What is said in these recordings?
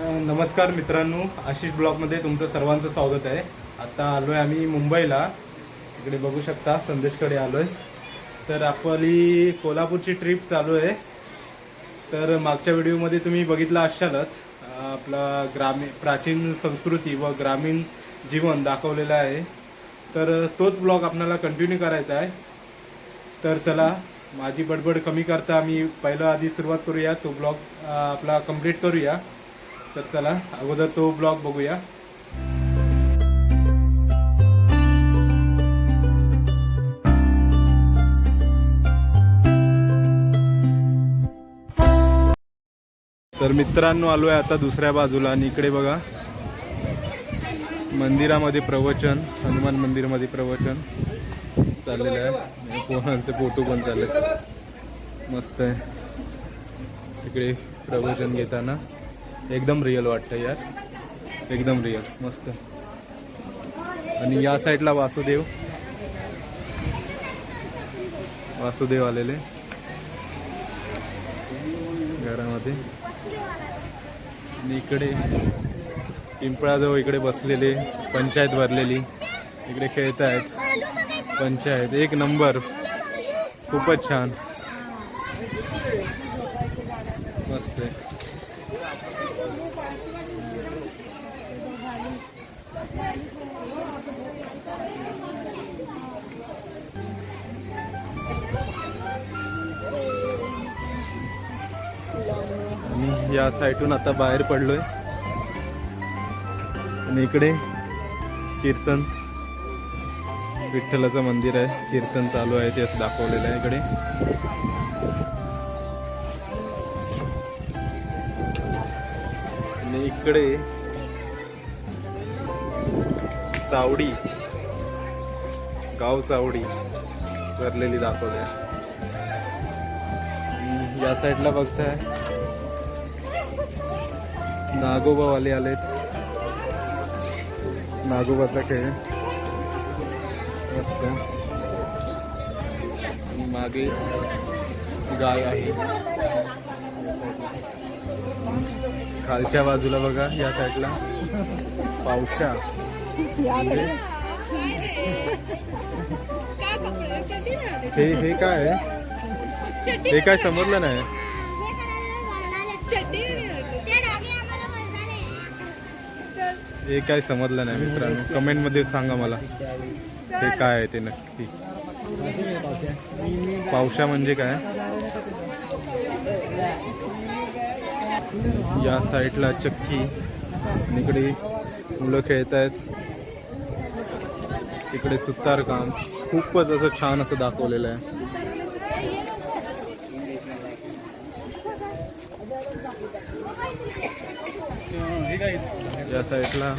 नमस्कार मित्रांनो. आशिष ब्लॉगमध्ये तुमचं सर्वांचं स्वागत आहे. आता आलो आहे आम्ही मुंबईला. इकडे बघू शकता संदेशकडे आलो आहे तर आपली कोल्हापूरची ट्रिप चालू आहे. तर मागच्या व्हिडिओमध्ये तुम्ही बघितलं असालच आपला ग्रामीण प्राचीन संस्कृती व ग्रामीण जीवन दाखवलेलं आहे. तर तोच ब्लॉग आपल्याला कंटिन्यू करायचा आहे. तर चला माझी बडबड कमी करता आम्ही पहिलं आधी सुरुवात करूया. तो ब्लॉग आपला कंप्लीट करूया. तर चला अगोदर तो ब्लॉग बघूया. तर मित्रांनो आलोय आता दुसऱ्या बाजूला आणि इकडे बघा. मंदिरामध्ये प्रवचन हनुमान मंदिरमध्ये प्रवचन चाललेलं आहे. पोहांचे फोटो पण चालले मस्त आहे. इकडे प्रवचन घेताना. एकदम रिअल वाटतं यार. एकदम रिअल मस्त. आणि या साईडला वासुदेव. वासुदेव आलेले. घरामध्ये. आणि इकडे पिंपळाजवळ इकडे बसलेले पंचायत भरलेली. इकडे खेळत आहेत पंचायत. एक नंबर खूपच छान. या साईडून आता बाहेर पडलोय. आणि इकडे कीर्तन. विठ्ठलाचं मंदिर आहे. कीर्तन चालू आहे ते असं दाखवलेलं आहे इकडे. आणि इकडे चावडी. गाव चावडी भरलेली दाखवली आहे. या साईडला बघताय. नागोबावाले आलेत. नागोबाचा खेळ. मस्त. मागे गाय आहे. खालच्या बाजूला बघा या साईडला. पावशा. म्हणजे हे हे काय आहे? हे काय समजलं नाही. हे काय समजलं नाही मित्रांनो. कमेंटमध्ये सांगा मला. हे काय आहे ते नक्की? पावशा म्हणजे काय? या साईडला चक्की. आणि इकडे मुलं खेळत आहेत. इकडे सुतार काम खूपच असं छान असं दाखवलेलं आहे. या साईडला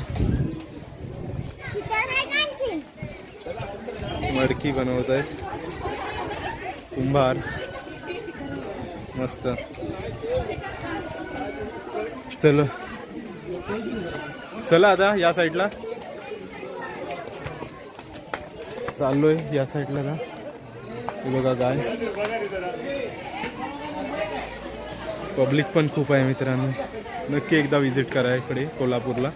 मडकी बनवत आहेत. कुंभार. मस्त. चल. चला आता या साईडला. चाललोय या साईडला ना बघा गाय. पब्लिक पण खूप आहे मित्रांनो. नक्की एकदा विजिट करा इकडे कोल्हापूरला.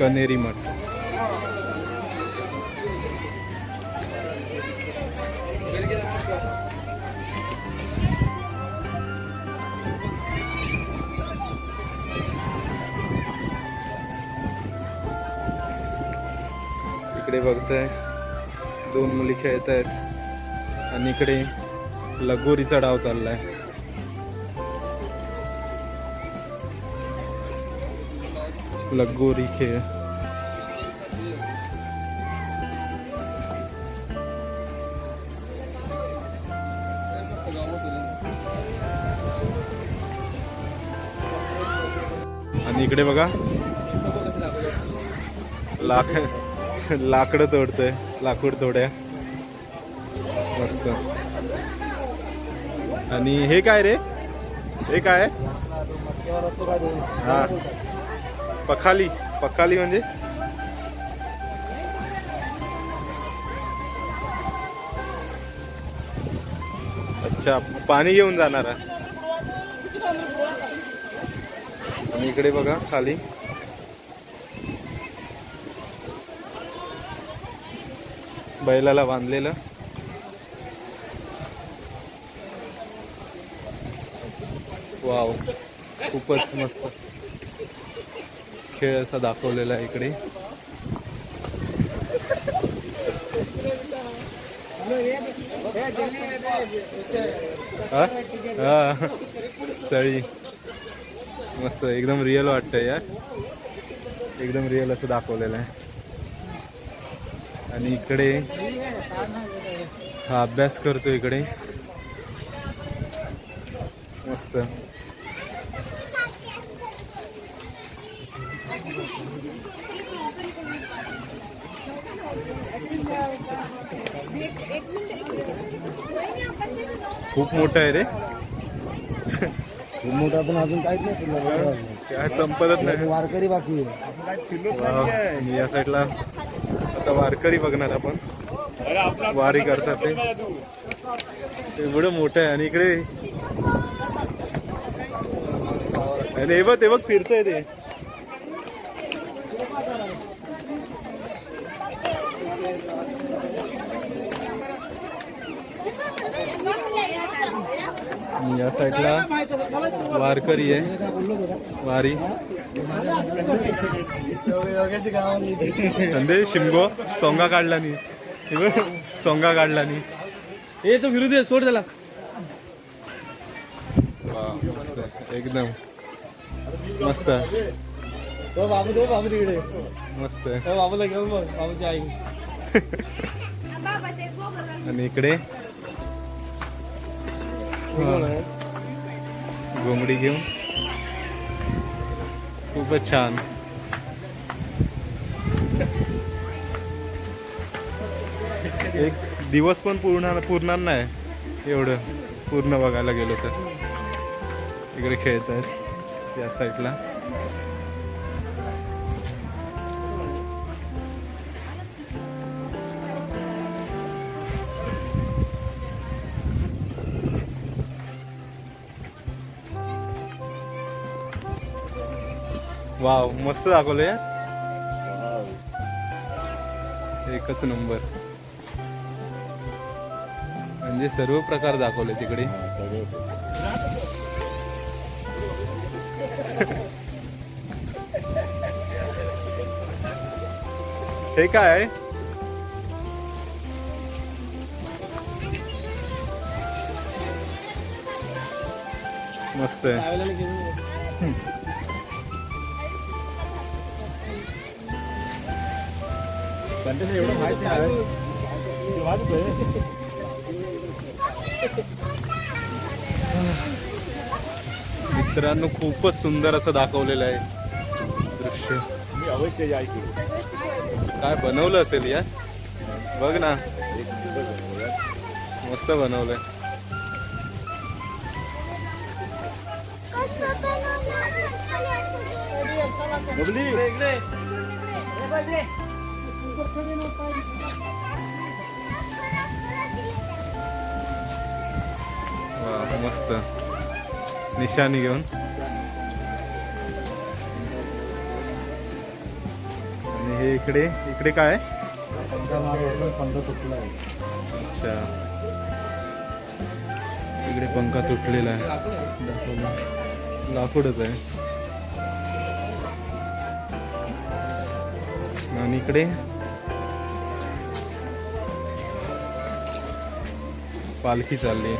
कनेरी मठ. इकडे बघताय दोन मुली खेळत आहेत आणि इकडे लगोरीचा डाव चाललाय. लगोरी खेळ आणि इकडे बघा. लाक लाकडं तोडतोय लाकूड तोड्या. मस्त. आणि हे काय रे? हे काय? हा. पखाली पखाली म्हणजे? अच्छा पाणी घेऊन जाणार आहे. आणि इकडे बघा खाली. बैलाला बांधलेलं. वाव खूपच मस्त. खेळ असा दाखवलेला आहे इकडे. सळी. मस्त एकदम रिअल वाटतंय यार एकदम रिअल असं दाखवलेलं आहे. आणि इकडे हा अभ्यास करतो इकडे. मस्त. खूप मोठं आहे रे. मोठा पण अजून काहीच नाही फिरलो. काय संपतच नाही. वारकरी बाकी आहे. या साईडला आता वारकरी बघणार आपण. वारी करतात ते एवढं मोठं आहे. आणि इकडे आणि हे बघ ते बघ फिरतंय ते. आणि या साईडला वारकरी आहे. वारी. संदे शिमगो सोंगा काढला नी. हे सोंगा काढला नी. ए तो फिरू दे सोड त्याला. एकदम. मस्त. तो बाबू तो बाबू तिकडे. मस्त. बाबूला घेऊन बघ बाबूची आई. आणि इकडे घोंगडी घेऊन खूपच छान एक दिवस पण पूर्ण पूर्ण नाही एवढं. पूर्ण बघायला गेलो तर. इकडे खेळत आहेत या साईडला वाव मस्त दाखवलं यार. एकच नंबर. म्हणजे सर्व प्रकार दाखवले तिकडे. हे काय? आहे? मस्त आहे एवढं माहीत नाही मित्रांनो खूपच सुंदर असं दाखवलेलं आहे दृश्य. मी अवश्य ऐकू काय बनवलं असेल यार बघ ना. मस्त बनवलंय. बबली इकडे वा मस्त. निशाणी घेऊन. आणि हे इकडे इकडे काय तुटला आहे? अच्छा. इकडे पंखा तुटलेला आहे. लाकूडच आहे. आणि इकडे पालखी चालली.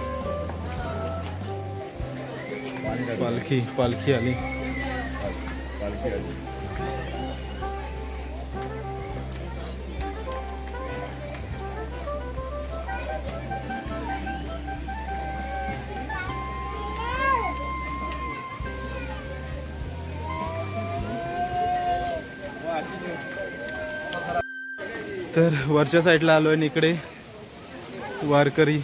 पालखी पालखी आली. तर वरच्या साईडला आलो आहे इकडे वारकरी.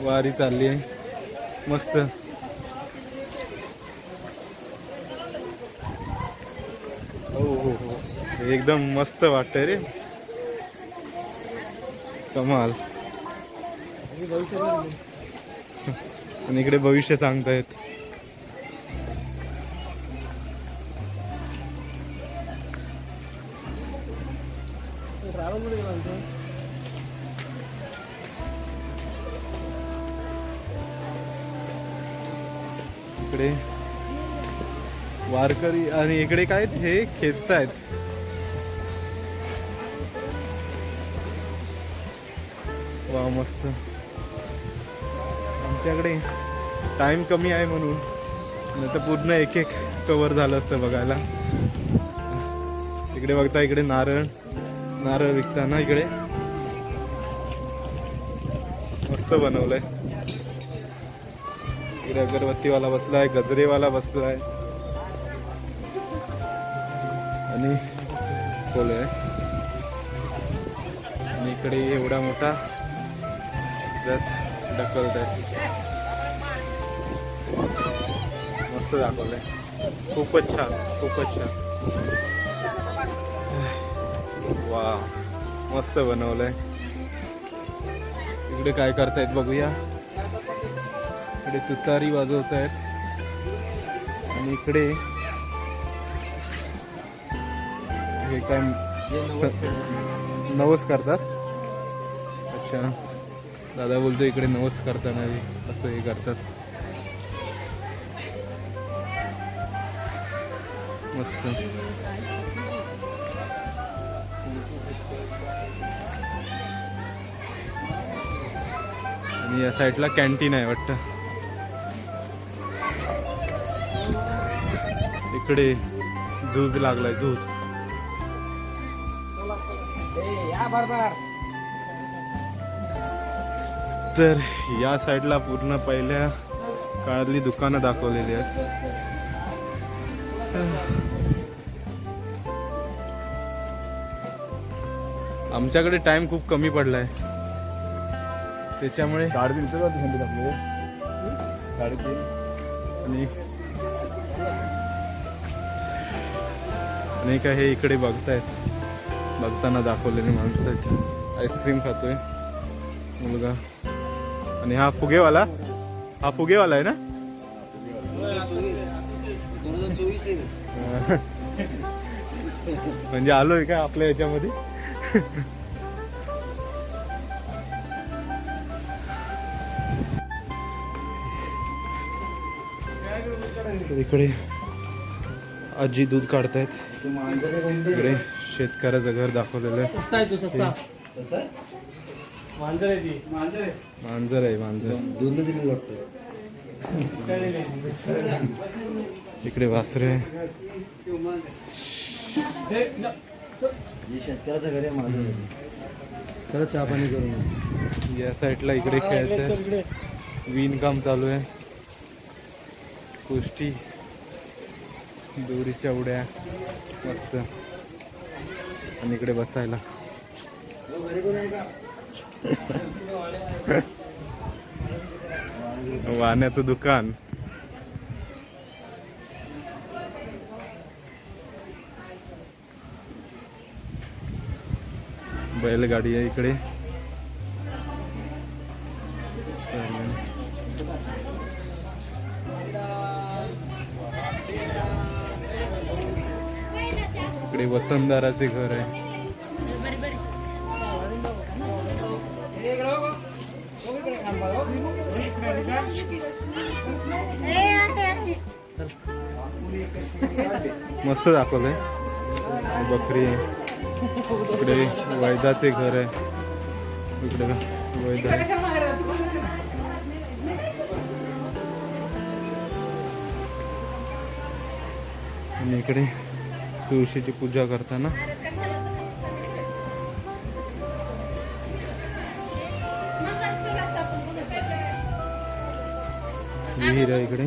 वारी चालली आहे. मस्त. हो हो हो. एकदम मस्त वाटतंय रे. कमाल. आणि इकडे भविष्य सांगतायत. इकडे वारकरी आणि इकडे काय आहेत? हे खेचतायत वा मस्त. आमच्याकडे टाइम कमी आहे म्हणून. नाही तर पूर्ण एक एक कवर झालं असतं बघायला. इकडे बघता इकडे नारळ. नारळ विकताना इकडे. मस्त बनवलंय. इकडे अगरबत्तीवाला बसलाय गजरेवाला बसलाय. आणि खोल आहे. आणि इकडे एवढा मोठा रथ ढकलत आहे. मस्त दाखवलंय. खूपच छान खूपच छान. वा मस्त बनवलंय. इकडे काय करतायत बघूया. इकडे तुतारी वाजवत आहेत आणि इकडे हे काय नवस करतात? अच्छा. दादा बोलतो इकडे नवस करताना असं हे करतात. मस्त. आणि या साईडला कॅन्टीन आहे वाटतं. इकडे झूज लागलाय झूज. तर या साईडला पूर्ण पहिल्या काळातली दुकानं दाखवलेली आहेत. आमच्याकडे टाइम खूप कमी पडलाय. त्याच्यामुळे गाडी आणि आणि काय हे इकडे बघतायत. बघताना दाखवलेली माणसं आहेत. आईस्क्रीम खातोय. मुलगा. आणि हा फुगेवाला? हा फुगेवाला आहे ना? म्हणजे आलोय का आपल्या याच्यामध्ये? इकडे आजी दूध काढतायत. इकडे शेतकऱ्याचं घर दाखवलेलं आहे. मांजर आहे मांजर आहे. मांजर आहे मांजर. इकडे वासरे. आहे. शेतकऱ्याचं घर आहे माझं. चला चहा पाणी करून या साईडला इकडे खेळत विणकाम चालू आहे. कुस्ती दोरीच्या उड्या मस्त. आणि इकडे बसायला. वाहण्याचं दुकान. बैलगाडी आहे इकडे. वतनदाराचे घर आहे. मस्त दाखवलंय. बकरी इकडे वैदाचे घर आहे. इकडे वैदा. आणि इकडे तुळशीची पूजा करताना. विहीर आहे इकडे.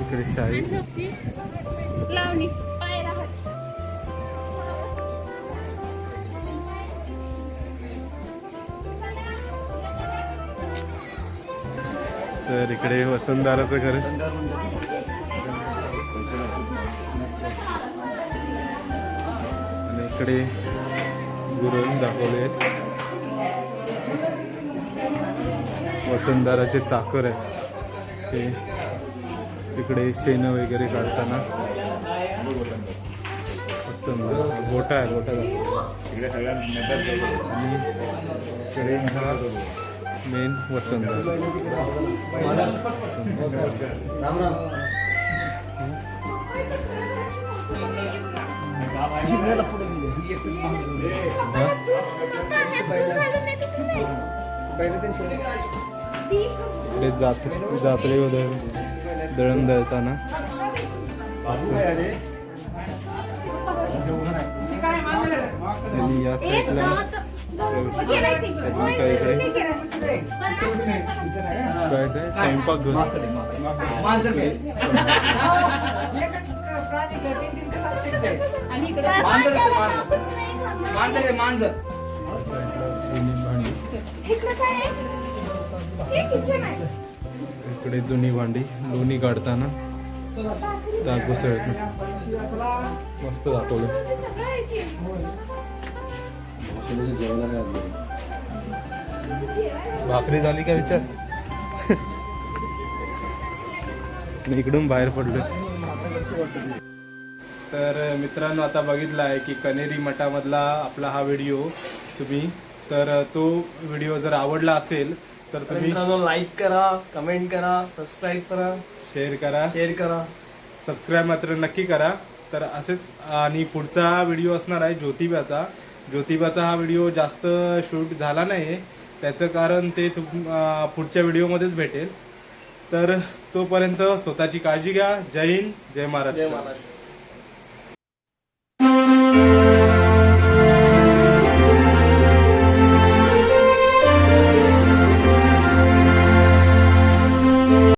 इकडे शाही लावणी. तर इकडे वतनदाराचं घर आणि इकडे गुरु दाखवले आहेत. वतनदाराचे चाकर आहेत. ते इकडे शेण वगैरे काढताना गोटा आहे गोटा आणि इकडे हा मेन इकडे जात जात्रे दळण दळण दळताना. आणि या साईडला अजून काय इकडे काय आहे स्वयंपाक घर आणि इकडे जुनी भांडी. इकडे काय आहे? हे किचन आहे. इकडे जुनी भांडी. लोणी काढताना. ताक घुसळत मस्त दाखवलं. सगळं आहे की. भाकरी झाली का विचार? मी इकडून बाहेर पडलो तर मित्रांनो आता बघितला आहे की कनेरी मठामधला आपला हा व्हिडिओ तुम्ही. तर तो व्हिडिओ जर आवडला असेल तर तुम्ही मित्रांनो लाईक करा कमेंट करा सबस्क्राईब करा शेअर करा. शेअर करा. सबस्क्राईब मात्र नक्की करा. तर असेच आणि पुढचा व्हिडिओ असणार आहे ज्योतिबाचा. ज्योतिबाचा हा व्हिडिओ जास्त शूट झाला नाही त्याचं कारण ते तुम पुढच्या व्हिडिओमध्येच भेटेल. तर तोपर्यंत स्वतःची काळजी घ्या. जय हिंद जय जय महाराष्ट्र.